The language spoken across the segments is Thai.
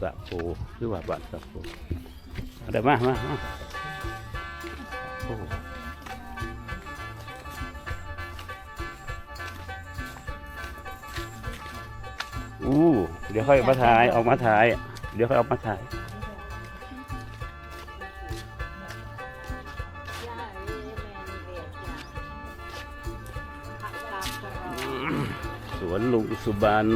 สะโพหรือว่าบ้านสะโพเอาเดี๋ยวมามามาโอ้อู้เดี๋ยวค่อยมาถ่ายออกมาถ่าย เดี๋ยวค่อยออกมาถ่ายสวนลุงสุบรรณ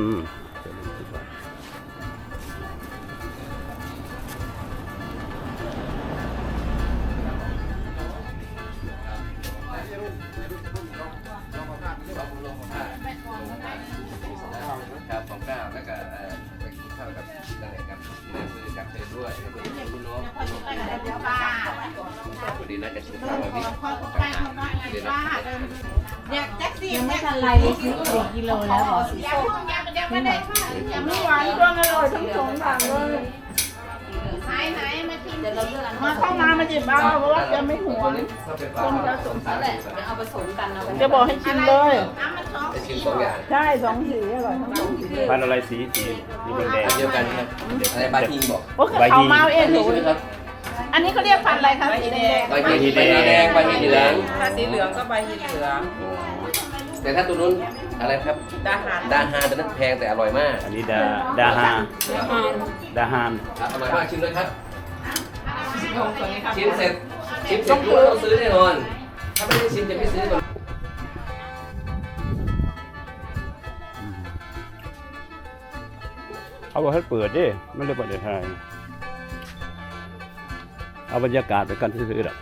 ด้วยแล้วก็คุณน้องพอดีน่าจะซื้อข้าวมาพี่เดี๋ยวนะเนี่ยากแท็กซี่ยังไม่ทันไรเลยซื้อสี่กิโลแล้วเหรอยังไม่ได้ยังไม่หวานเครื่องอร่อยทั้งสองอย่งเลยหายหายมากินเดี๋ยวเราเลือกอันมาเข้ามามาจิบเอาเพราะว่าแกไม่หวงเข้าไปฟังนั่นแหละเดี๋ยวเอาผสมกันเอาไปจะบอกให้ชิมเลย น้ำมันสองจะชิมสองอย่าง ใช่สองสีอร่อยทั้งสองสีพันธุ์อะไรสีสีสีแดงอันเดียวกันครับอะไรบาทีบอกโอ้คือเขาเมาเองหนูใช่ไหมครับอันนี้เขาเรียกพันธุ์อะไรคะสีแดงใบทีใบทีแดงใบทีเหลืองถ้าสีเหลืองก็ใบเหลือง แต่ถ้าตัวนู้นอะไรครับ ดาหารดาฮาตัวนั้นแพงแต่อร่อยมากอันนี้ดาดาฮานดาฮานอร่อยมากชิมเลยครับงงสวยไหมครับชิมเสร็จชิมเสร็จรู้ว่าต้องซื้อแน่นอน ถ้าไม่ได้ชิมจะไม่ซื้อ เอาให้เปิดดิไม่ได้เปิดในไทยเอาบรรยากาศไปกันซื้อๆหรอก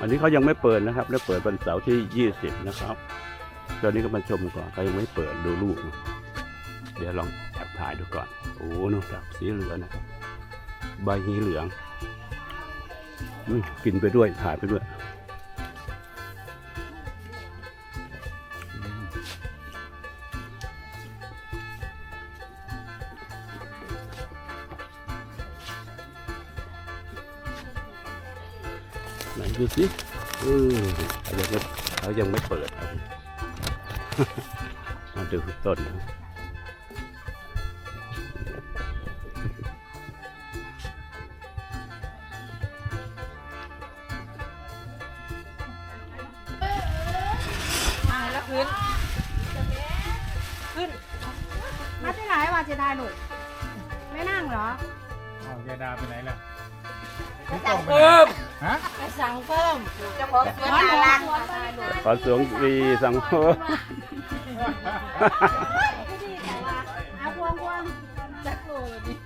อันนี้เขายังไม่เปิดนะครับได้เปิดวันเสาร์ที่ยี่สิบนะครับตอนนี้ก็มาชมก่อนเขายังไม่เปิดดูลูก เดี๋ยวลองแอบถ่ายดูก่อน โอ้นู่นครับสีเหลืองนะครับ ใบหีเหลืองอกินไปด้วยถ่ายไปด้วย ไหนดูสิเออเขายังไม่เขายังไม่เปิดครับมาดูต้นนะครับแล้วพื้น มาที่ไหนมาจะได้ลูกไม่นั่งเหรอเอายายดาไปไหนล่ะ เพิ่มฮะไปสั่งเพิ่มเจ้าของสวนน่ารักขอสวงดีสังเพิ่มเอาพวงพวงจักโลเลยดิก็ได้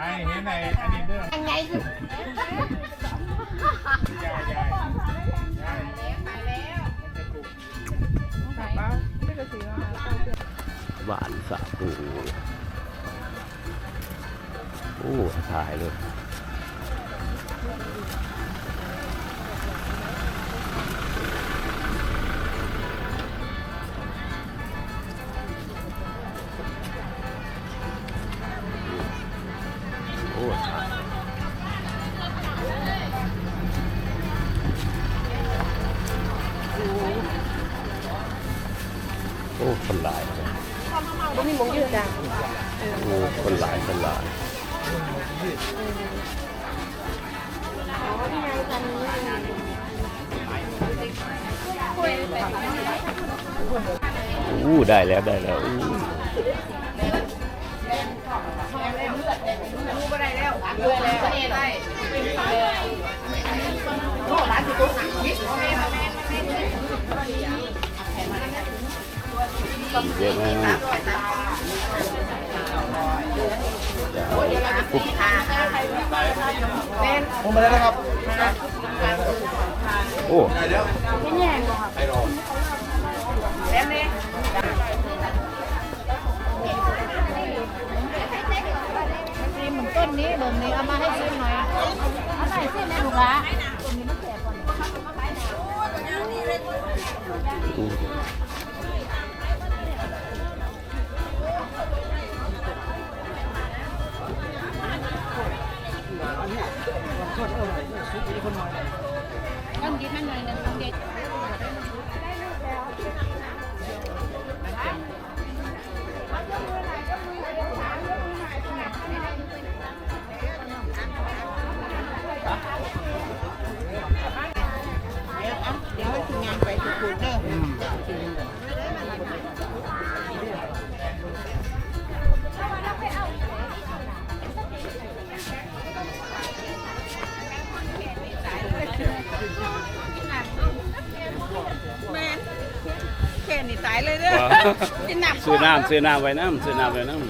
ไอ้เห็นไอ้อันนี้เด้อยันไงคือยายยายยายแล้วขาแล้วมันจะถูกหวานสาบูโอ้ถ่ายเลย โอ้ถ่ายโอ้คนหลายเลยก็มีมงยืดจ้ะโอ้คนหลายคนหลายอู้ได้แล้วได้แล้วอู้ แล้วรู้แล้วได้โอ้ร้านที่ตัวหนักวิทย์แม่แม่แม่เยอะมากปุ๊บผมไปแล้วนะครับ โอ้ไม่แย่งหรอกแล้ นี้เบิ่งนี้เอามาให้ซินหน่อยเอาใส่ซิมแม่ลูกหลานต้องยิบมันหน่อยหนึ่งขอเด็ก นน้ำซื้อน้ำซื้อน้ำไว้น้ำซื้อน้ำไว้น้ำ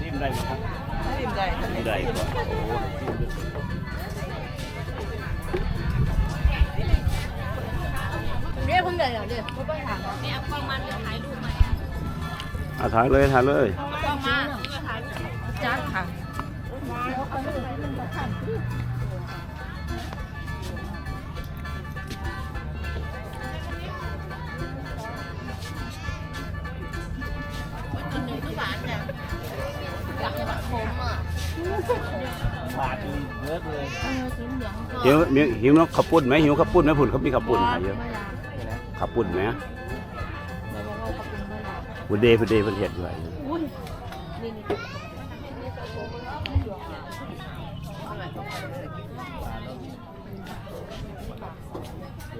ทิมได้ไหมครับชิมได้ไม่ได้ก่อนโอ้เรียกคุณเลยเหรอเดี๋ยวเขาไปถามเนี่ยเอากล้องมาเดี๋ยวถ่ายรูปมาอาถ่ายเลยถ่ายเลย จ้าค่ะกินหนึ่งทุกบาทเนี่ยอยากจะแบบผมอะบาทเลิกเลยเออสีเหลืองก็หิวมีหิวน้ำขับปุ่นไหมหิวขับปุ่นไหมผุนเขามีขับปุ่นขายเยอะไม่ลาขับปุ่นไหมเดี๋ยวบอกว่าขอบคุณไม่ลาบุเดย์บุเดย์ประเทศด้วย อุ้ยนี่นี่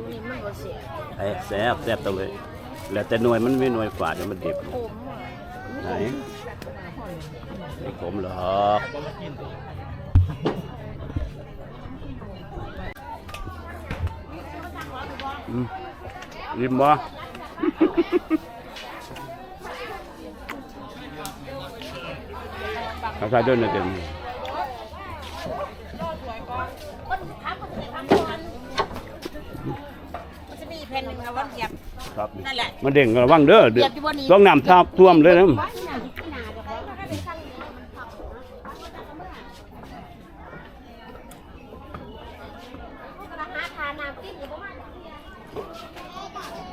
นี่มันก็เสียไอ้แซ่บแซ่บตัวเลย แล้วแต่หน่วยมันไม่หน่วยฝาดเดี๋ยวมันดิบผมอะไหนไม่ขมหรอกอืมริมบ่เอาใส่ด้วยนะเดี๋ยวนี้ จะมี แผ่นหนึ่งเอาไว้เหยียบครับนั่นแหละมาเด้งระวังเด้อเดี๋ยวต้องน้ำท่าท่วมเลยนะเขายิ่งมันมีว่าญาติเขาเขาเขาต้องการกินเขาเที่ยวหนึ่งเขาแ